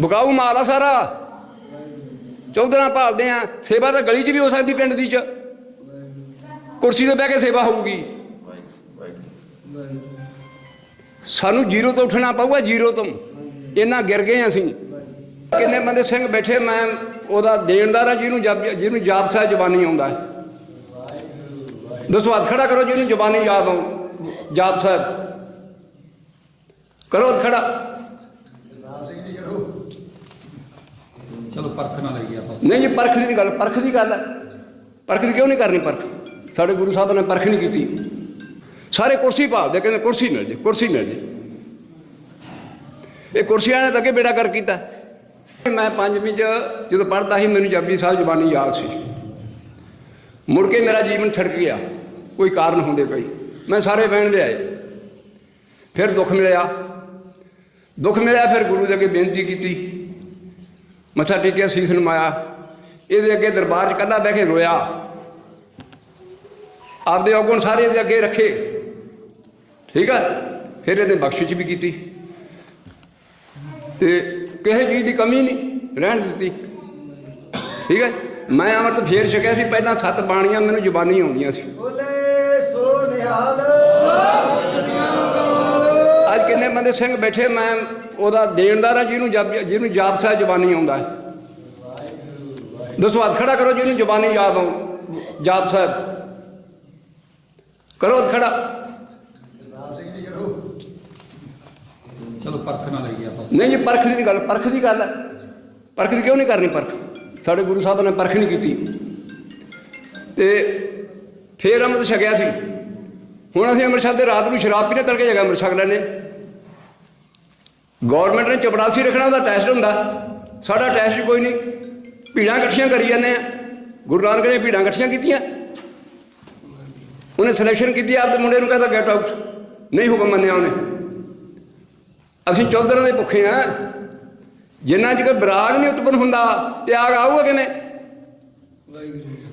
ਬਕਾਊ ਮਾਲ ਆ ਸਾਰਾ। ਚੌਧਰਾਂ ਭਾਲਦੇ ਆ। ਸੇਵਾ ਤਾਂ ਗਲੀ 'ਚ ਵੀ ਹੋ ਸਕਦੀ, ਪਿੰਡ ਦੀ 'ਚ। ਕੁਰਸੀ ਤੇ ਬਹਿ ਕੇ ਸੇਵਾ ਹੋਊਗੀ। ਸਾਨੂੰ ਜ਼ੀਰੋ ਤੋਂ ਉੱਠਣਾ ਪਊਗਾ, ਜ਼ੀਰੋ ਤੋਂ। ਇੰਨਾ ਗਿਰ ਗਏ ਅਸੀਂ। ਕਿੰਨੇ ਬੰਦੇ ਸਿੰਘ ਬੈਠੇ, ਮੈਂ ਉਹਦਾ ਦੇਣਦਾਰ ਆ, ਜਿਹਨੂੰ ਜਿਹਨੂੰ ਜਾਪ ਸਾਹਿਬ ਜ਼ਬਾਨੀ ਆਉਂਦਾ। ਦੱਸੋ, ਹੱਥ ਖੜਾ ਕਰੋ, ਜਿਹਨੂੰ ਜ਼ਬਾਨੀ ਯਾਦ ਆਉ। ਜਾਪ ਸਾਹਿਬ। ਕਰੋ ਹੱਥ ਖੜਾ। ਚਲੋ ਪਰਖ ਨਾ ਲਈਏ ਆਪਾਂ। ਨਹੀਂ ਜੀ ਪਰਖ ਦੀ ਗੱਲ, ਪਰਖ ਦੀ ਗੱਲ ਹੈ। ਪਰਖ ਦੀ ਕਿਉਂ ਨਹੀਂ ਕਰਨੀ ਪਰਖ? ਸਾਡੇ ਗੁਰੂ ਸਾਹਿਬ ਨੇ ਪਰਖ ਨਹੀਂ ਕੀਤੀ। ਸਾਰੇ ਕੁਰਸੀ ਭਾਲਦੇ, ਕਹਿੰਦੇ ਕੁਰਸੀ ਮਿਲ ਜੇ, ਕੁਰਸੀ ਮਿਲ ਜੇ। ਇਹ ਕੁਰਸੀਆਂ ਨੇ ਤਾਂ ਅੱਗੇ ਬੇੜਾ ਕਰ ਕੀਤਾ। ਮੈਂ ਪੰਜਵੀਂ ਚ ਜਦੋਂ ਪੜ੍ਹਦਾ ਸੀ, ਮੈਨੂੰ ਜਪਜੀ ਸਾਹਿਬ ਜ਼ਬਾਨੀ ਯਾਦ ਸੀ। ਮੁੜ ਕੇ ਮੇਰਾ ਜੀਵਨ ਛੜਕ ਗਿਆ। ਕੋਈ ਕਾਰਨ ਹੁੰਦੇ ਕੋਈ। ਮੈਂ ਸਾਰੇ ਬਹਿਣ ਦੇ ਆਏ। ਫਿਰ ਦੁੱਖ ਮਿਲਿਆ। ਦੁੱਖ ਮਿਲਿਆ, ਫਿਰ ਗੁਰੂ ਦੇ ਅੱਗੇ ਬੇਨਤੀ ਕੀਤੀ। ਮੱਥਾ ਟੇਕਿਆ, ਸੀਸ ਨਮਾਇਆ। ਇਹਦੇ ਅੱਗੇ ਦਰਬਾਰ 'ਚ ਕੱਲਾ ਬਹਿ ਕੇ ਰੋਇਆ। ਆਪਦੇ ਔਗਣ ਸਾਰੇ ਇਹਦੇ ਅੱਗੇ ਰੱਖੇ। ਠੀਕ ਹੈ ਫਿਰ ਇਹਨੇ ਬਖਸ਼ਿਸ਼ ਵੀ ਕੀਤੀ। ਤੇ ਕਿਸੇ ਚੀਜ਼ ਦੀ ਕਮੀ ਨਹੀਂ, ਰਹਿਣ ਦਿੱਤੀ। ਠੀਕ ਹੈ ਮੈਂ ਅੰਮ੍ਰਿਤ ਫੇਰ ਛਕਿਆ ਸੀ, ਪਹਿਲਾਂ ਸੱਤ ਬਾਣੀਆਂ, ਮੈਨੂੰ ਜ਼ੁਬਾਨੀ ਆਉਂਦੀਆਂ ਸੀ। ਬੋਲੇ ਸੋ ਨਿਹਾਲ। ਕਿੰਨੇ ਬੰਦੇ ਸਿੰਘ ਬੈਠੇ ਮੈਂ ਉਹਦਾ ਦੇਣਦਾਰ ਆ ਜਿਹਨੂੰ ਜਿਹਨੂੰ ਜਾਪ ਸਾਹਿਬ ਜ਼ਬਾਨੀ ਆਉਂਦਾ। ਦੱਸੋ ਹੱਥ ਖੜਾ ਕਰੋ ਜਿਹਨੂੰ ਜ਼ਬਾਨੀ ਯਾਦ ਆਉ ਜਾਪ ਸਾਹਿਬ ਕਰੋ ਹੱਥ ਖੜਾ। ਚਲੋ ਪਰਖ ਨਾ ਲਈਏ ਆਪਾਂ। ਨਹੀਂ ਜੀ ਪਰਖ ਦੀ ਗੱਲ ਪਰਖ ਦੀ ਗੱਲ ਹੈ। ਪਰਖ ਦੀ ਕਿਉਂ ਨਹੀਂ ਕਰਨੀ ਪਰਖ? ਸਾਡੇ ਗੁਰੂ ਸਾਹਿਬ ਨੇ ਪਰਖ ਨਹੀਂ ਕੀਤੀ। ਤੇ ਫੇਰ ਅੰਮ੍ਰਿਤ ਛਕਿਆ ਸੀ। ਹੁਣ ਅਸੀਂ ਅੰਮ੍ਰਿਤ ਛਕਦੇ ਰਾਤ ਨੂੰ ਸ਼ਰਾਬ ਪੀਣੇ ਤੜਕੇ ਜਗ੍ਹਾ ਅੰਮ੍ਰਿਤ ਛਕ ਲੈਂਦੇ ਗਵਰਨਮੈਂਟ ਨੇ ਚਪੜਾਸੀ ਰੱਖਣਾ ਉਹਦਾ ਟੈਸਟ ਹੁੰਦਾ। ਸਾਡਾ ਟੈਸਟ ਕੋਈ ਨਹੀਂ। ਭੀੜਾਂ ਇਕੱਠੀਆਂ ਕਰੀ ਜਾਂਦੇ ਆ। ਗੁਰੂ ਨਾਨਕ ਨੇ ਭੀੜਾਂ ਇਕੱਠੀਆਂ ਕੀਤੀਆਂ। ਉਹਨੇ ਸਿਲੈਕਸ਼ਨ ਕੀਤੀ, ਆਪਦੇ ਮੁੰਡੇ ਨੂੰ ਕਹਿੰਦਾ ਗੈਟ ਆਊਟ ਨਹੀਂ ਹੁਕਮ ਮੰਨਿਆ ਉਹਨੇ। ਅਸੀਂ ਚੌਧਰਾਂ ਦੇ ਭੁੱਖੇ ਆ। ਜਿੰਨਾ ਚਿਰ ਬਰਾਗ ਨਹੀਂ ਉਤਪਨ ਹੁੰਦਾ, ਤਿਆਗ ਆਊਗਾ ਕਿਵੇਂ?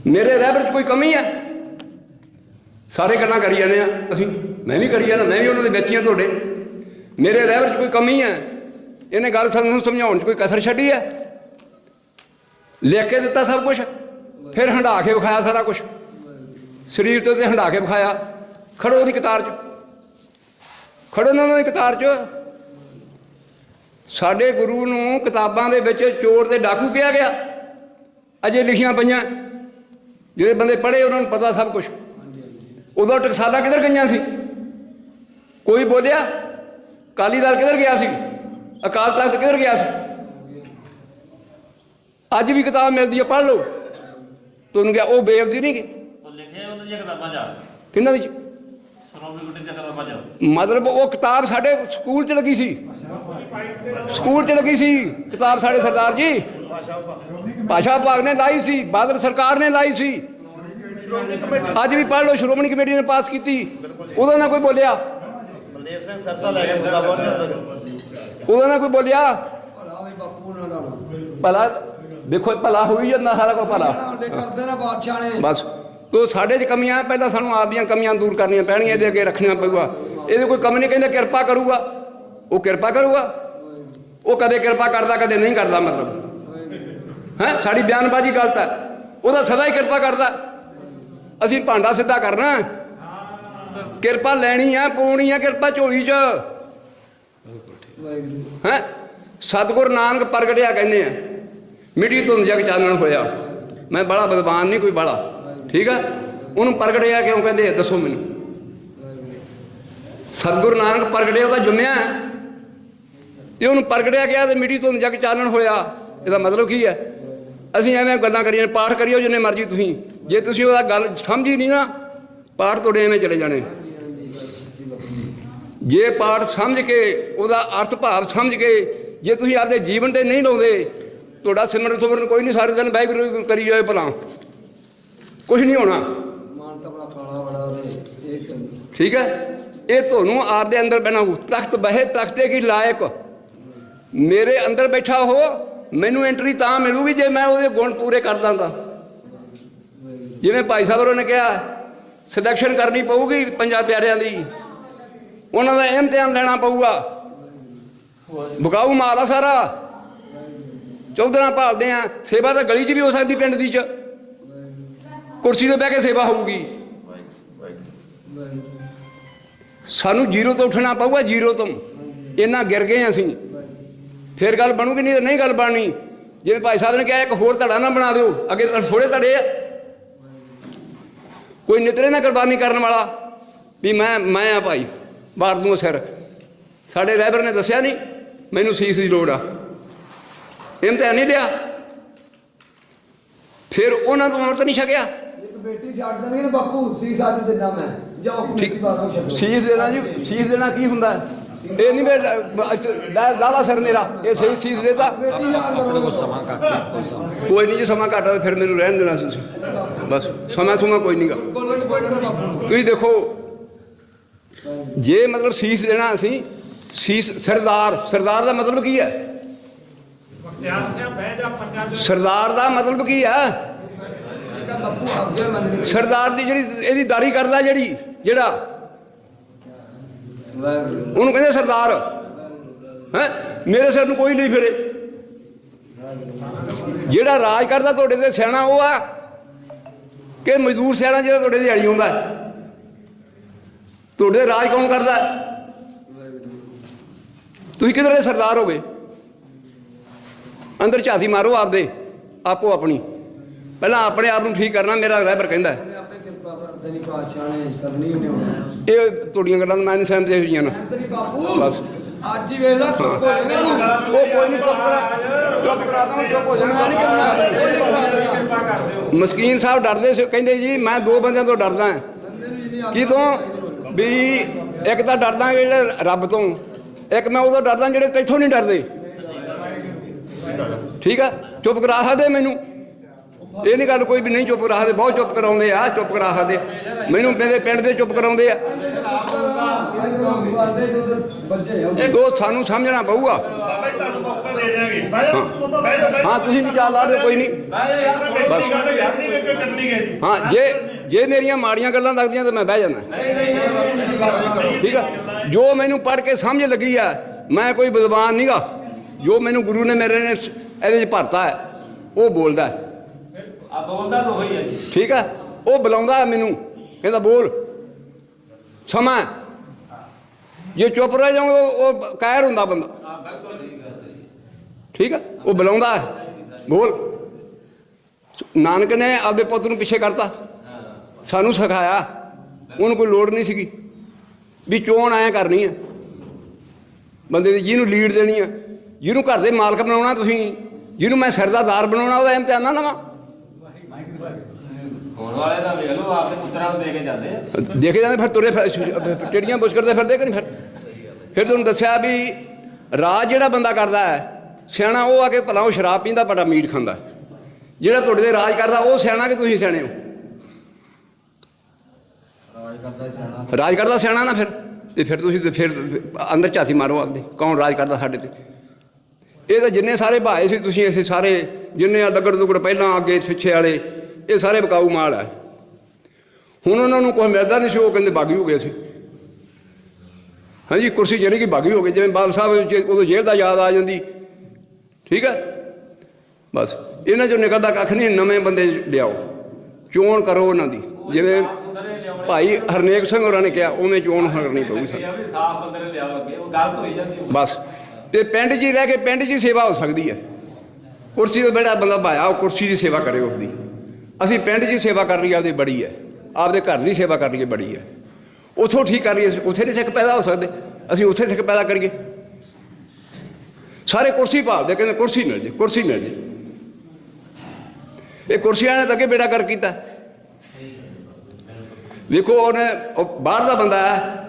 ਮੇਰੇ ਰਹਿਬਰ ਚ ਕੋਈ ਕਮੀ ਹੈ ਸਾਰੇ ਗੱਲਾਂ ਕਰੀ ਜਾਂਦੇ ਆ। ਅਸੀਂ, ਮੈਂ ਵੀ ਕਰੀ ਜਾਂਦਾ, ਮੈਂ ਵੀ ਉਹਨਾਂ ਦੇ ਵਿੱਚ ਹੀ ਆ ਤੁਹਾਡੇ। ਮੇਰੇ ਰਹਿਬਰ ਚ ਕੋਈ ਕਮੀ ਹੈ? ਇਹਨੇ ਗੱਲ ਸਾਨੂੰ ਸਮਝਾਉਣ ਚ ਕੋਈ ਕਸਰ ਛੱਡੀ ਹੈ? ਲਿਖ ਕੇ ਦਿੱਤਾ ਸਭ ਕੁਝ ਫਿਰ ਹੰਡਾ ਕੇ ਵਿਖਾਇਆ ਸਾਰਾ ਕੁਝ ਸਰੀਰ ਤੋਂ ਤੇ ਹੰਡਾ ਕੇ ਵਿਖਾਇਆ। ਖੜੋ ਉਹਦੀ ਕਤਾਰ ਚ। ਖੜੋ ਨਾ ਉਹਨਾਂ ਦੀ ਕਤਾਰ ਚ। ਸਾਡੇ ਗੁਰੂ ਨੂੰ ਕਿਤਾਬਾਂ ਦੇ ਵਿੱਚ ਚੋਰ ਤੇ ਡਾਕੂ ਕਿਹਾ ਗਿਆ। ਅਜੇ ਲਿਖੀਆਂ ਪਈਆਂ। ਜਿਹੜੇ ਬੰਦੇ ਪੜ੍ਹੇ ਉਹਨਾਂ ਨੂੰ ਪਤਾ ਸਭ ਕੁਝ ਉਦੋਂ ਟਕਸਾਲਾਂ ਕਿੱਧਰ ਗਈਆਂ ਸੀ? ਕੋਈ ਬੋਲਿਆ? ਕਾਲੀ ਦਲ ਕਿੱਧਰ ਗਿਆ ਸੀ? ਅਕਾਲ ਤਖਤ ਕਿੱਧਰ ਗਿਆ ਸੀ? ਅੱਜ ਵੀ ਕਿਤਾਬ ਮਿਲਦੀ ਹੈ ਪੜ੍ਹ ਲਓ। ਤੁਹਾਨੂੰ ਕਿਹਾ ਉਹ ਬੇਅਬਦੀ ਨਹੀਂ। ਉਹ ਲਿਖਿਆ ਉਹਨਾਂ ਦੀਆਂ ਕਿਤਾਬਾਂ ਜਾ ਮਤਲਬ ਉਹ ਕਿਤਾਬ ਸਾਡੇ ਸਕੂਲ 'ਚ ਲੱਗੀ ਸੀ। ਸਕੂਲ 'ਚ ਲੱਗੀ ਸੀ ਕਿਤਾਬ ਸਾਡੇ ਸਰਦਾਰ ਜੀ। ਭਾਸ਼ਾ ਵਿਭਾਗ ਨੇ ਲਾਈ ਸੀ ਬਾਦਲ ਸਰਕਾਰ ਨੇ ਲਾਈ ਸੀ। ਅੱਜ ਵੀ ਪੜ੍ਹ ਲਓ ਸ਼੍ਰੋਮਣੀ ਕਮੇਟੀ ਨੇ ਪਾਸ ਕੀਤੀ। ਉਦੋਂ ਨਾ ਕੋਈ ਬੋਲਿਆ। ਬਲਦੇਵ ਸਿੰਘ ਸਰਸਾ ਲੈ ਕੇ ਮੁੱਦਾ ਬਹੁਤ ਚਿਰ ਉਦੋਂ ਨਾ ਕੋਈ ਬੋਲਿਆ? ਭਲਾ ਵੀ ਬਾਪੂ ਨਾਲ ਨਾਲ। ਭਲਾ ਦੇਖੋ ਭਲਾ ਹੋਈ ਜਾਂਦਾ ਸਾਰਾ ਕੋਈ ਭਲਾ। ਦੇ ਕਰਦੇ ਨਾ ਬਾਦਸ਼ਾਹ ਨੇ। ਬਸ ਤੋ ਸਾਡੇ 'ਚ ਕਮੀਆਂ ਪਹਿਲਾਂ ਸਾਨੂੰ ਆਪਦੀਆਂ ਕਮੀਆਂ ਦੂਰ ਕਰਨੀਆਂ ਪੈਣਗੀਆਂ ਇਹਦੇ ਅੱਗੇ ਰੱਖਣੀਆਂ ਪਊਗਾ। ਇਹਦੇ ਕੋਈ ਕਮੀ ਨਹੀਂ ਕਹਿੰਦੇ ਕਿਰਪਾ ਕਰੂਗਾ। ਉਹ ਕਿਰਪਾ ਕਰੂਗਾ। ਉਹ ਕਦੇ ਕਿਰਪਾ ਕਰਦਾ ਕਦੇ ਨਹੀਂ ਕਰਦਾ ਮਤਲਬ। ਹੈ? ਸਾਡੀ ਬਿਆਨਬਾਜ਼ੀ ਗਲਤ ਹੈ। ਉਹਦਾ ਸਦਾ ਹੀ ਕਿਰਪਾ ਕਰਦਾ। ਅਸੀਂ ਭਾਂਡਾ ਸਿੱਧਾ ਕਰਨਾ। ਕਿਰਪਾ ਲੈਣੀ ਆ ਪਾਉਣੀ ਆ, ਕਿਰਪਾ ਝੋਲੀ 'ਚ। ਵਾਹਿਗੁਰੂ ਹੈ? ਸਤਿਗੁਰ ਨਾਨਕ ਪ੍ਰਗਟਿਆ ਕਹਿੰਦੇ ਆ, ਮਿੱਟੀ ਧੁੰਦ ਜਗ ਚਾਨਣ ਹੋਇਆ। ਮੈਂ ਬੜਾ ਵਿਦਵਾਨ ਨਹੀਂ ਕੋਈ ਬੜਾ। ਠੀਕ ਆ? ਉਹਨੂੰ ਪ੍ਰਗਟਿਆ ਕਿਉਂ ਕਹਿੰਦੇ ਦੱਸੋ ਮੈਨੂੰ। ਸਤਿਗੁਰ ਨਾਨਕ ਪ੍ਰਗਟਿਆ, ਉਹਦਾ ਜੁਮਿਆ ਹੈ। ਤੇ ਉਹਨੂੰ ਪ੍ਰਗਟਿਆ ਗਿਆ ਤੇ ਮਿੱਟੀ ਧੁੰਦ ਜਗ ਚਾਨਣ ਹੋਇਆ। ਇਹਦਾ ਮਤਲਬ ਕੀ ਹੈ? ਅਸੀਂ ਐਵੇਂ ਗੱਲਾਂ ਕਰੀਏ, ਪਾਠ ਕਰਿਓ ਜਿੰਨੇ ਮਰਜ਼ੀ ਤੁਸੀਂ। ਜੇ ਤੁਸੀਂ ਉਹਦਾ ਗੱਲ ਸਮਝੀ ਨਹੀਂ ਨਾ ਪਾਠ ਤੁਹਾਡੇ ਐਵੇਂ ਚਲੇ ਜਾਣੇ। ਜੇ ਪਾਠ ਸਮਝ ਕੇ, ਉਹਦਾ ਅਰਥ ਭਾਵ ਸਮਝ ਕੇ, ਜੇ ਤੁਸੀਂ ਆਪਦੇ ਜੀਵਨ ਤੇ ਨਹੀਂ ਲਾਉਂਦੇ, ਤੁਹਾਡਾ ਸਿਮਰਨ ਸੁਮਰਨ ਕੋਈ ਨਹੀਂ, ਸਾਰੇ ਦਿਨ ਵਾਹਿਗੁਰੂ ਕਰੀ ਜਾਏ ਭਲਾ। ਕੁਝ ਨਹੀਂ ਹੋਣਾ। ਠੀਕ ਹੈ? ਇਹ ਤੁਹਾਨੂੰ ਆਪਦੇ ਅੰਦਰ ਬਣਾ ਤਖਤ ਬਹਿ, ਤਖਤੇ ਕੀ ਲਾਇਕ। ਮੇਰੇ ਅੰਦਰ ਬੈਠਾ ਹੋ, ਮੈਨੂੰ ਐਂਟਰੀ ਤਾਂ ਮਿਲੂਗੀ ਜੇ ਮੈਂ ਉਹਦੇ ਗੁਣ ਪੂਰੇ ਕਰਦਾ ਦਾਂਗਾ। ਜਿਵੇਂ ਭਾਈ ਸਾਹਿਬ ਹੋਰਾਂ ਨੇ ਕਿਹਾ ਸਿਲੈਕਸ਼ਨ ਕਰਨੀ ਪਊਗੀ ਪੰਜਾਂ ਪਿਆਰਿਆਂ ਦੀ। ਉਹਨਾਂ ਦਾ ਇਮਤਿਹਾਨ ਲੈਣਾ ਪਊਗਾ। ਬਕਾਊ ਮਾਲ ਆ ਸਾਰਾ। ਚੌਧਰਾਂ ਭਾਲਦੇ ਆ। ਸੇਵਾ ਤਾਂ ਗਲੀ 'ਚ ਵੀ ਹੋ ਸਕਦੀ ਪਿੰਡ ਦੀ 'ਚ। ਕੁਰਸੀ ਤੇ ਬਹਿ ਕੇ ਸੇਵਾ ਹੋਊਗੀ। ਸਾਨੂੰ ਜ਼ੀਰੋ ਤੋਂ ਉੱਠਣਾ ਪਊਗਾ, ਜ਼ੀਰੋ ਤੋਂ। ਇੰਨਾ ਗਿਰ ਗਏ ਅਸੀਂ। ਫਿਰ ਗੱਲ ਬਣੂਗੀ, ਨਹੀਂ ਤਾਂ ਨਹੀਂ ਗੱਲ ਬਣਨੀ। ਜਿਵੇਂ ਭਾਈ ਸਾਹਿਬ ਨੇ ਕਿਹਾ, ਇੱਕ ਹੋਰ ਧੜਾ ਨਾ ਬਣਾ ਦਿਓ। ਅੱਗੇ ਤਾਂ ਥੋੜੇ ਧੜੇ ਆ। ਕੋਈ ਨਿਤਰੇ ਨਾ ਕੁਰਬਾਨੀ ਕਰਨ ਵਾਲਾ। ਵੀ ਮੈਂ ਮੈਂ ਆ ਭਾਈ ਬਾਰ ਦੂੰ ਸਿਰ। ਸਾਡੇ ਰਹਿਬਰ ਨੇ ਦੱਸਿਆ ਨਹੀਂ ਮੈਨੂੰ ਸੀਸ ਦੀ ਲੋੜ ਆ। ਇਮਤਿਹਾਨ ਨਹੀਂ ਲਿਆ। ਫਿਰ ਉਹਨਾਂ ਤੋਂ ਅਮਰਤ ਨਹੀਂ ਛਕਿਆ। ਇੱਕ ਬੇਟੀ ਛੱਡ ਦੇਣੀ ਨਾ ਬਾਪੂ ਸੀ ਸੱਚ ਦਿੰਦਾ ਮੈਂ। ਜਾਓ ਕਮੇਟੀ ਬਾਹਰੋਂ ਛੱਡੋ। ਸੀਸ ਦੇਣਾ ਜੀ ਸੀਸ ਦੇਣਾ ਕੀ ਹੁੰਦਾ? ਹੈ? ਇਹ ਨਹੀਂ ਮੈਂ ਲਾਲਾ ਸਰ ਮੇਰਾ, ਇਹ ਸਹੀ ਸੀਸ ਦੇਤਾ। ਸਮਾਂ ਘੱਟ ਕੋਈ ਨਹੀਂ ਜੀ, ਸਮਾਂ ਘਾਟਾ ਤਾਂ ਫਿਰ ਮੈਨੂੰ ਰਹਿਣ ਦੇਣਾ ਸੀ ਬਸ, ਸਮਾਂ ਸੁਮਾ ਕੋਈ ਨਹੀਂਗਾ ਤੁਸੀਂ ਦੇਖੋ, ਜੇ ਮਤਲਬ ਸੀਸ ਦੇਣਾ ਅਸੀਂ, ਸੀਸ ਸਰਦਾਰ ਸਰਦਾਰ ਦਾ ਮਤਲਬ ਕੀ ਹੈ? ਸਰਦਾਰ ਦਾ ਮਤਲਬ ਕੀ ਹੈ? ਸਰਦਾਰ ਦੀ ਜਿਹੜੀ, ਇਹਦੀ ਦਾਰੀ ਕਰਦਾ ਜਿਹੜੀ, ਜਿਹੜਾ ਉਹਨੂੰ ਕਹਿੰਦੇ ਸਰਦਾਰ। ਹੈ? ਮੇਰੇ ਸਿਰ ਨੂੰ ਕੋਈ ਨਹੀਂ ਫਿਰੇ। ਜਿਹੜਾ ਰਾਜ ਕਰਦਾ ਤੁਹਾਡੇ ਤੇ ਸਿਆਣਾ ਉਹ ਆ ਕਿ ਮਜ਼ਦੂਰ ਸਿਆਣਾ ਜਿਹੜਾ ਤੁਹਾਡੇ ਦਿਹਾੜੀ ਆਉਂਦਾ ਤੁਹਾਡੇ ਰਾਜ ਕੌਣ ਕਰਦਾ ਤੁਸੀਂ ਕਿਧਰੇ ਦੇ ਸਰਦਾਰ ਹੋਗੇ? ਅੰਦਰ ਝਾਤੀ ਮਾਰੋ ਆਪਦੇ, ਆਪੋ ਆਪਣੀ। ਪਹਿਲਾਂ ਆਪਣੇ ਆਪ ਨੂੰ ਠੀਕ ਕਰਨਾ, ਮੇਰਾ ਰਹਿਬਰ ਕਹਿੰਦਾ ਕਿਰਪਾ ਪਾਤਸ਼ਾਹ ਨੇ ਕਰਨੀ ਉਹਨੇ ਹੁਣ ਇਹ ਤੁਹਾਡੀਆਂ ਗੱਲਾਂ ਨੂੰ ਮੈਂ ਨਹੀਂ ਸਹਿਮਤ ਹੋਈਆਂ ਨਾ। ਤੇਰੀ ਬਾਪੂ। ਬਸ। ਅੱਜ ਹੀ ਵੇਖ ਲੈ ਚੁੱਪ ਹੋ ਜਾਏਗਾ ਤੂੰ। ਉਹ ਕੋਈ ਨਹੀਂ ਚੁੱਪ ਕਰਾ। ਚੁੱਪ ਕਰਾ ਦਾਂ ਚੁੱਪ ਹੋ ਮੈਂ ਨਹੀਂ ਕਰਨਾ। ਉਹਨੇ ਕਰਾ ਦੇਣਾ ਮਸਕੀਨ ਸਾਹਿਬ ਡਰਦੇ ਸੀ ਕਹਿੰਦੇ ਜੀ ਮੈਂ ਦੋ ਬੰਦਿਆਂ ਤੋਂ ਡਰਦਾ ਹਾਂ। ਬੰਦੇ ਨੂੰ ਜਿੰਨੀ ਕੀ ਤੋਂ? ਵੀ ਇੱਕ ਤਾਂ ਡਰਦਾ ਜਿਹੜੇ ਰੱਬ ਤੋਂ ਇੱਕ ਮੈਂ ਉਦੋਂ ਡਰਦਾ ਜਿਹੜੇ ਤੈਥੋਂ ਨਹੀਂ ਡਰਦੇ। ਠੀਕ ਆ? ਚੁੱਪ ਕਰਾ ਸਕਦੇ ਮੈਨੂੰ। ਇਹ ਨਹੀਂ ਗੱਲ ਕੋਈ ਵੀ ਨਹੀਂ ਚੁੱਪ ਕਰਾ ਸਕਦੇ, ਬਹੁਤ ਚੁੱਪ ਕਰਾਉਂਦੇ ਆ ਚੁੱਪ ਕਰਾ ਸਕਦੇ। ਮੈਨੂੰ ਮੇਰੇ ਪਿੰਡ ਦੇ ਚੁੱਪ ਕਰਾਉਂਦੇ ਆ। ਦੋ ਸਾਨੂੰ ਸਮਝਣਾ ਪਊਗਾ। ਹਾਂ। ਤੁਸੀਂ ਵੀ ਚਾਲ ਲਾ ਦਿਓ, ਕੋਈ ਨਹੀਂ। ਬਸ। ਹਾਂ, ਜੇ ਜੇ ਮੇਰੀਆਂ ਮਾੜੀਆਂ ਗੱਲਾਂ ਲੱਗਦੀਆਂ ਤਾਂ ਮੈਂ ਬਹਿ ਜਾਂਦਾ। ਠੀਕ ਆ? ਜੋ ਮੈਨੂੰ ਪੜ੍ਹ ਕੇ ਸਮਝ ਲੱਗੀ ਆ, ਮੈਂ ਕੋਈ ਵਿਦਵਾਨ ਨਹੀਂਗਾ ਜੋ ਮੈਨੂੰ ਗੁਰੂ ਨੇ ਮੇਰੇ ਨੇ ਇਹਦੇ 'ਚ ਭਰਤਾ ਹੈ, ਉਹ ਬੋਲਦਾ ਹੈ। ਆ ਬੋਲਦਾ ਤਾਂ ਹੋਈ ਹੈ ਜੀ। ਠੀਕ ਆ? ਉਹ ਬੁਲਾਉਂਦਾ ਹੈ ਮੈਨੂੰ। ਕਹਿੰਦਾ ਬੋਲ। ਸਮਾਂ। ਜੇ ਚੁੱਪ ਰਹਿ ਜਾਓਗੇ ਉਹ- ਉਹ ਕਾਇਰ ਹੁੰਦਾ ਬੰਦਾ। ਠੀਕ ਆ? ਉਹ ਬੁਲਾਉਂਦਾ ਹੈ। ਬੋਲ। ਨਾਨਕ ਨੇ ਆਪਦੇ ਪੁੱਤ ਨੂੰ ਪਿੱਛੇ ਕਰਤਾ। ਸਾਨੂੰ ਸਿਖਾਇਆ। ਉਹਨੂੰ ਕੋਈ ਲੋੜ ਨਹੀਂ ਸੀਗੀ। ਵੀ ਚੋਣ ਐਂ ਕਰਨੀ ਹੈ ਬੰਦੇ ਦੀ ਜਿਹਨੂੰ ਲੀਡ ਦੇਣੀ ਹੈ ਜਿਹਨੂੰ ਘਰ ਦੇ ਮਾਲਕ ਬਣਾਉਣਾ ਤੁਸੀਂ। ਜਿਹਨੂੰ ਮੈਂ ਸਰਦਾਦਾਰ ਬਣਾਉਣਾ ਉਹਦਾ ਇਮਤਿਹਾਨ ਨਾ ਲਵਾਂ। ਹੋਣ ਵਾਲੇ ਦਾ ਵੇਖ ਲਓ ਆਪਦੇ ਪੁੱਤਰਾਂ ਨੂੰ ਦੇ ਕੇ ਜਾਂਦੇ ਆ। ਦੇਖੇ ਜਾਂਦੇ ਫਿਰ ਤੁਰੇ ਫਿਰ- ਟੇਡੀਆਂ ਬੁਸ਼ ਕਰਦੇ ਫਿਰਦੇ ਕਿ ਨਹੀਂ ਫਿਰ। ਫਿਰ ਤੁਹਾਨੂੰ ਦੱਸਿਆ ਵੀ ਰਾਜ ਜਿਹੜਾ ਬੰਦਾ ਕਰਦਾ ਹੈ ਸਿਆਣਾ ਉਹ ਆ ਕੇ ਭਲਾ ਉਹ ਸ਼ਰਾਬ ਪੀਂਦਾ ਬੜਾ ਮੀਟ ਖਾਂਦਾ। ਜਿਹੜਾ ਤੁਹਾਡੇ ਤੇ ਰਾਜ ਕਰਦਾ ਉਹ ਸਿਆਣਾ ਕਿ ਤੁਸੀਂ ਸਿਆਣੇ ਹੋ? ਰਾਜ ਕਰਦਾ ਸਿਆਣਾ। ਨਾ ਫਿਰ। ਤੇ ਫਿਰ ਤੁਸੀਂ ਤੇ ਫਿਰ ਅੰਦਰ ਝਾਤੀ ਮਾਰੋ ਆਪਦੇ। ਕੌਣ ਰਾਜ ਕਰਦਾ ਸਾਡੇ ਤੇ? ਇਹ ਤਾਂ ਜਿੰਨੇ ਸਾਰੇ ਭਾਏ ਸੀ ਤੁਸੀਂ ਇਸੇ ਸਾਰੇ ਜਿੰਨੇ ਆ ਲੱਗੜ ਦੁਗੜ ਪਹਿਲਾਂ ਅੱਗੇ ਪਿੱਛੇ ਵਾਲੇ ਇਹ ਸਾਰੇ ਬਕਾਊ ਮਾਲ ਹੈ ਹੁਣ ਉਹਨਾਂ ਨੂੰ ਕੋਈ ਮਿਲਦਾ ਨਹੀਂ ਸੀ, ਉਹ ਕਹਿੰਦੇ ਬਾਗੀ ਹੋ ਗਏ ਸੀ ਹਾਂਜੀ, ਕੁਰਸੀ ਜਿਹੜੀ ਕਿ ਬਾਗੀ ਹੋ ਗਈ, ਜਿਵੇਂ ਬਾਲ ਸਾਹਿਬ ਚ ਉਦੋਂ ਜੇਲ੍ਹ ਦਾ ਯਾਦ ਆ ਜਾਂਦੀ। ਠੀਕ ਹੈ ਬਸ, ਇਹਨਾਂ ਚੋਂ ਨਿਕਲਦਾ ਕੱਖ ਨਹੀਂ, ਨਵੇਂ ਬੰਦੇ ਲਿਆਓ। ਚੋਣ ਕਰੋ ਉਹਨਾਂ ਦੀ। ਜਿਵੇਂ ਭਾਈ ਹਰਨੇਕ ਸਿੰਘ ਹੋਰਾਂ ਨੇ ਕਿਹਾ, ਉਵੇਂ ਚੋਣ ਕਰਨੀ ਪਊਗੀ ਇਹ ਸਾਨੂੰ। ਸਾਫ਼ ਬੰਦੇ ਨੇ ਲਿਆਓ ਅੱਗੇ ਉਹ ਗਲਤ ਹੋਈ ਜਾਂਦੀ ਬਸ, ਤੇ ਪਿੰਡ 'ਚ ਹੀ ਰਹਿ ਕੇ ਪਿੰਡ 'ਚ ਹੀ ਸੇਵਾ ਹੋ ਸਕਦੀ ਹੈ ਕੁਰਸੀ ਤੇ ਬੜਾ ਬੰਦਾ ਭਾਇਆ, ਉਹ ਕੁਰਸੀ ਦੀ ਸੇਵਾ ਕਰੇ ਉਸਦੀ ਅਸੀਂ ਪਿੰਡ 'ਚ ਸੇਵਾ ਕਰ ਰਹੀ ਆਪਦੀ ਬੜੀ ਹੈ। ਆਪਦੇ ਘਰ ਦੀ ਸੇਵਾ ਕਰ ਰਹੀ ਬੜੀ ਹੈ। ਉਥੋਂ ਠੀਕ ਕਰ ਰਹੀਏ ਉੱਥੇ ਨਹੀਂ ਸਿੱਖ ਪੈਦਾ ਹੋ ਸਕਦੇ। ਅਸੀਂ ਉੱਥੇ ਸਿੱਖ ਪੈਦਾ ਕਰੀਏ। ਸਾਰੇ ਕੁਰਸੀ ਭਾਲਦੇ ਕਹਿੰਦੇ ਕੁਰਸੀ ਮਿਲ ਜੇ ਕੁਰਸੀ ਮਿਲ ਜੇ। ਇਹ ਕੁਰਸੀਆਂ ਨੇ ਤਾਂ ਅੱਗੇ ਬੇੜਾ ਕਰ ਕੀਤਾ। ਵੇਖੋ ਉਹਨੇ ਉਹ ਬਾਹਰ ਦਾ ਬੰਦਾ ਹੈ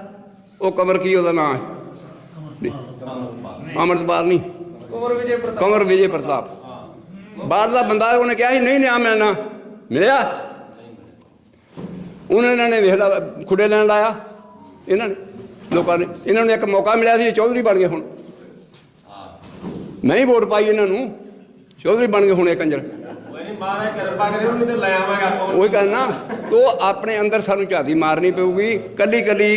ਉਹ ਕਮਰ ਕੀ ਉਹਦਾ ਨਾਮ ਹੈ? ਅਮਰਤਪਾਲ ਨਹੀਂ। ਉਮਰ ਵਿਜੇ ਪ੍ਰਤਾਪ। ਕੰਵਰ ਵਿਜੇ ਪ੍ਰਤਾਪ। ਬਾਹਰ ਦਾ ਬੰਦਾ ਉਹਨੇ ਕਿਹਾ ਸੀ ਨਹੀਂ ਨਿਆ ਮਿਲਣਾ ਮਿਲਿਆ? ਉਹਨਾਂ ਇਹਨਾਂ ਨੇ ਵੇਖ ਲਾ ਖੁੱਡੇ ਲੈਣ ਲਾਇਆ। ਇਹਨਾਂ ਨੇ ਲੋਕਾਂ ਨੇ ਇਹਨਾਂ ਨੂੰ ਇੱਕ ਮੌਕਾ ਮਿਲਿਆ ਸੀ ਚੌਧਰੀ ਬਣ ਗਏ ਹੁਣ। ਮੈਂ ਹੀ ਵੋਟ ਪਾਈ ਇਹਨਾਂ ਨੂੰ। ਚੌਧਰੀ ਬਣ ਗਏ ਹੁਣ ਇਹ ਕੰਜਰ। ਉਹੀ ਗੱਲ ਨਾ ਤੋ ਆਪਣੇ ਅੰਦਰ ਸਾਨੂੰ ਝਾਤੀ ਮਾਰਨੀ ਪਊਗੀ। ਕੱਲੀ ਕੱਲੀ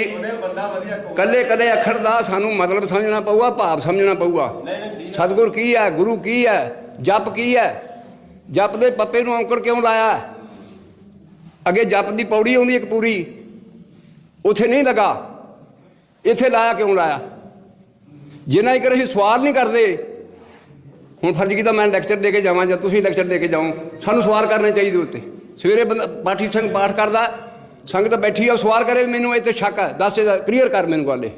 ਕੱਲੇ ਕੱਲੇ ਅੱਖਰ ਦਾ ਸਾਨੂੰ ਮਤਲਬ ਸਮਝਣਾ ਪਊਗਾ ਭਾਵ ਸਮਝਣਾ ਪਊਗਾ। ਸਤਿਗੁਰ ਕੀ ਹੈ ਗੁਰੂ ਕੀ ਹੈ ਜਪ ਕੀ ਹੈ? ਜਪ ਦੇ ਪੱਪੇ ਨੂੰ ਔਂਕੜ ਕਿਉਂ ਲਾਇਆ? ਅੱਗੇ ਜਪ ਦੀ ਪੌੜੀ ਆਉਂਦੀ ਇੱਕ ਪੂਰੀ। ਉਥੇ ਨਹੀਂ ਲਗਾ। ਇੱਥੇ ਲਾਇਆ ਕਿਉਂ ਲਾਇਆ? ਜਿੰਨਾ ਚਿਰ ਅਸੀਂ ਸਵਾਲ ਨਹੀਂ ਕਰਦੇ, ਹੁਣ ਫਰਜ਼ ਕੀਤਾ ਮੈਂ ਲੈਕਚਰ ਦੇ ਕੇ ਜਾਵਾਂ ਜਾਂ ਤੁਸੀਂ ਲੈਕਚਰ ਦੇ ਕੇ ਜਾਓ। ਸਾਨੂੰ ਸਵਾਲ ਕਰਨੇ ਚਾਹੀਦੇ ਉੱਤੇ। ਸਵੇਰੇ ਬੰਦਾ ਪਾਠੀ ਸਿੰਘ ਪਾਠ ਕਰਦਾ, ਸੰਗਤ ਬੈਠੀ ਆ, ਉਹ ਸਵਾਲ ਕਰੇ, ਮੈਨੂੰ ਇੱਥੇ ਸ਼ੱਕ ਹੈ ਦੱਸ ਇਹਦਾ ਕਲੀਅਰ ਕਰ ਮੈਨੂੰ ਗੱਲ ਇਹ।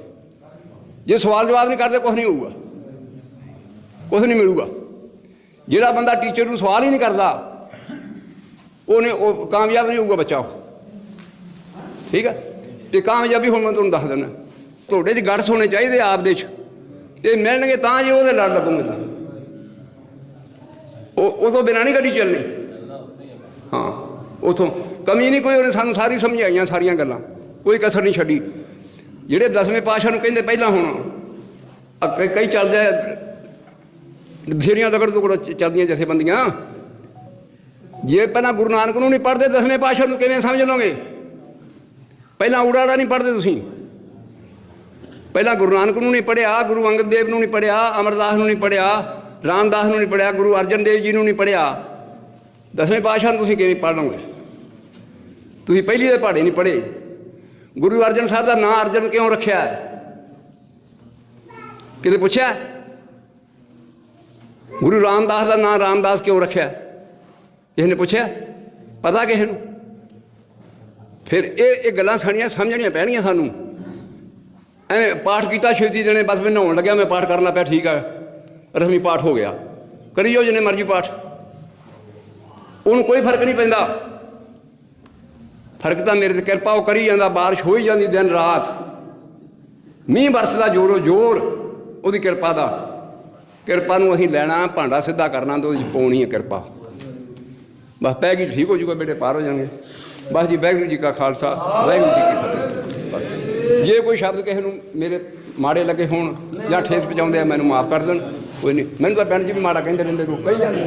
ਜੇ ਸਵਾਲ ਜਵਾਬ ਨਹੀਂ ਕਰਦੇ ਕੁਝ ਨਹੀਂ ਹੋਊਗਾ। ਕੁਝ ਨਹੀਂ ਮਿਲੂਗਾ। ਜਿਹੜਾ ਬੰਦਾ ਟੀਚਰ ਨੂੰ ਸਵਾਲ ਹੀ ਨਹੀਂ ਕਰਦਾ, ਉਹਨੇ ਉਹ ਕਾਮਯਾਬ ਨਹੀਂ ਹੋਊਗਾ ਬੱਚਾ ਉਹ। ਠੀਕ ਹੈ ਤੇ ਕਾਮਯਾਬੀ ਹੁਣ ਮੈਂ ਤੁਹਾਨੂੰ ਦੱਸ ਦਿੰਦਾ। ਤੁਹਾਡੇ 'ਚ ਗੜਸ ਹੋਣੇ ਚਾਹੀਦੇ ਆਪ ਦੇ 'ਚ। ਤੇ ਮਿਲਣਗੇ ਤਾਂ ਜੇ ਉਹਦੇ ਲੜ ਲੱਗੋਗੇ ਤਾਂ। ਉਹ ਉਹ ਤੋਂ ਬਿਨਾਂ ਨਹੀਂ ਗੱਡੀ ਚੱਲਣੀ। ਹਾਂ, ਉਥੋਂ। ਕਮੀ ਨਹੀਂ ਕੋਈ ਉਹਨੇ ਸਾਨੂੰ ਸਾਰੀ ਸਮਝਾਈਆਂ ਸਾਰੀਆਂ ਗੱਲਾਂ। ਕੋਈ ਕਸਰ ਨਹੀਂ ਛੱਡੀ। ਜਿਹੜੇ ਦਸਵੇਂ ਪਾਸ਼ਾ ਨੂੰ ਕਹਿੰਦੇ ਪਹਿਲਾਂ ਹੋਣਾ ਕਈ ਚੱਲਦੇ ਬਥੇਰੀਆਂ ਲਗੜ ਤੋਂ ਚੱਲਦੀਆਂ ਜਥੇਬੰਦੀਆਂ। ਜੇ ਪਹਿਲਾਂ ਗੁਰੂ ਨਾਨਕ ਨੂੰ ਨਹੀਂ ਪੜ੍ਹਦੇ, ਦਸਵੇਂ ਪਾਸ਼ਾ ਨੂੰ ਕਿਵੇਂ ਸਮਝ ਲਓਗੇ? ਪਹਿਲਾਂ ਉੜਾੜਾ ਨਹੀਂ ਪੜ੍ਹਦੇ ਤੁਸੀਂ। ਪਹਿਲਾਂ ਗੁਰੂ ਨਾਨਕ ਨੂੰ ਨਹੀਂ ਪੜਿਆ ਗੁਰੂ ਅੰਗਦ ਦੇਵ ਨੂੰ ਨਹੀਂ ਪੜਿਆ ਅਮਰਦਾਸ ਨੂੰ ਨਹੀਂ ਪੜਿਆ ਰਾਮਦਾਸ ਨੂੰ ਨਹੀਂ ਪੜਿਆ ਗੁਰੂ ਅਰਜਨ ਦੇਵ ਜੀ ਨੂੰ ਨਹੀਂ ਪੜਿਆ ਦਸਵੇਂ ਪਾਤਸ਼ਾਹ ਨੂੰ ਤੁਸੀਂ ਕਿਵੇਂ ਪੜ੍ਹ ਲਓਗੇ? ਤੁਸੀਂ ਪਹਿਲੀ ਦੇ ਪਹਾੜੇ ਨਹੀਂ ਪੜ੍ਹੇ। ਗੁਰੂ ਅਰਜਨ ਸਾਹਿਬ ਦਾ ਨਾਂ ਅਰਜਨ ਕਿਉਂ ਰੱਖਿਆ ਹੈ? ਕਿਤੇ ਪੁੱਛਿਆ? ਗੁਰੂ ਰਾਮਦਾਸ ਦਾ ਨਾਂ ਰਾਮਦਾਸ ਕਿਉਂ ਰੱਖਿਆ? ਕਿਸੇ ਨੇ ਪੁੱਛਿਆ? ਪਤਾ ਕਿਸੇ ਨੂੰ? ਫਿਰ ਇਹ ਇਹ ਗੱਲਾਂ ਸਾਡੀਆਂ ਸਮਝਣੀਆਂ ਪੈਣਗੀਆਂ ਸਾਨੂੰ। ਐਵੇਂ ਪਾਠ ਕੀਤਾ ਛੇਤੀ ਦੇਣੇ ਬਸ ਮੈਂ ਨਹਾਉਣ ਲੱਗਿਆ, ਮੈਂ ਪਾਠ ਕਰਨਾ ਪਿਆ, ਠੀਕ ਆ। ਰਸਮੀ ਪਾਠ ਹੋ ਗਿਆ। ਕਰੀਓ ਜਿੰਨੇ ਮਰਜ਼ੀ ਪਾਠ। ਉਹਨੂੰ ਕੋਈ ਫ਼ਰਕ ਨਹੀਂ ਪੈਂਦਾ। ਫ਼ਰਕ ਤਾਂ ਮੇਰੇ ਤੇ ਕਿਰਪਾ, ਉਹ ਕਰੀ ਜਾਂਦਾ, ਬਾਰਿਸ਼ ਹੋਈ ਜਾਂਦੀ ਦਿਨ ਰਾਤ। ਮੀਂਹ ਵਰਸਦਾ ਜੋਰੋ ਜੋਰ ਉਹਦੀ ਕਿਰਪਾ ਦਾ। ਕਿਰਪਾ ਨੂੰ ਅਸੀਂ ਲੈਣਾ, ਭਾਂਡਾ ਸਿੱਧਾ ਕਰਨਾ, ਤੇ ਉਹਦੀ ਪਾਉਣੀ ਹੈ ਕਿਰਪਾ। ਬਸ ਪੈ ਗਈ, ਠੀਕ ਹੋ ਜੂਗਾ, ਬੇਟੇ ਪਾਰ ਹੋ ਜਾਣਗੇ। ਬਸ ਜੀ, ਵਾਹਿਗੁਰੂ ਜੀ ਕਾ ਖਾਲਸਾ, ਵਾਹਿਗੁਰੂ ਜੀ ਕੀ ਫਤਿਹ। ਜੇ। ਕੋਈ ਸ਼ਬਦ ਕਿਸੇ ਨੂੰ ਮੇਰੇ ਮਾੜੇ ਲੱਗੇ ਹੋਣ ਜਾਂ ਠੇਸ ਪਹੁੰਚਾਉਂਦੇ ਆ, ਮੈਨੂੰ ਮਾਫ ਕਰ ਦੇਣ, ਕੋਈ ਨਹੀਂ। ਮੈਨੂੰ ਤਾਂ ਪਿੰਡ 'ਚ ਵੀ ਮਾੜਾ ਕਹਿੰਦੇ ਰਹਿੰਦੇ ਲੋਕ ਕਹੀ ਜਾਂਦੇ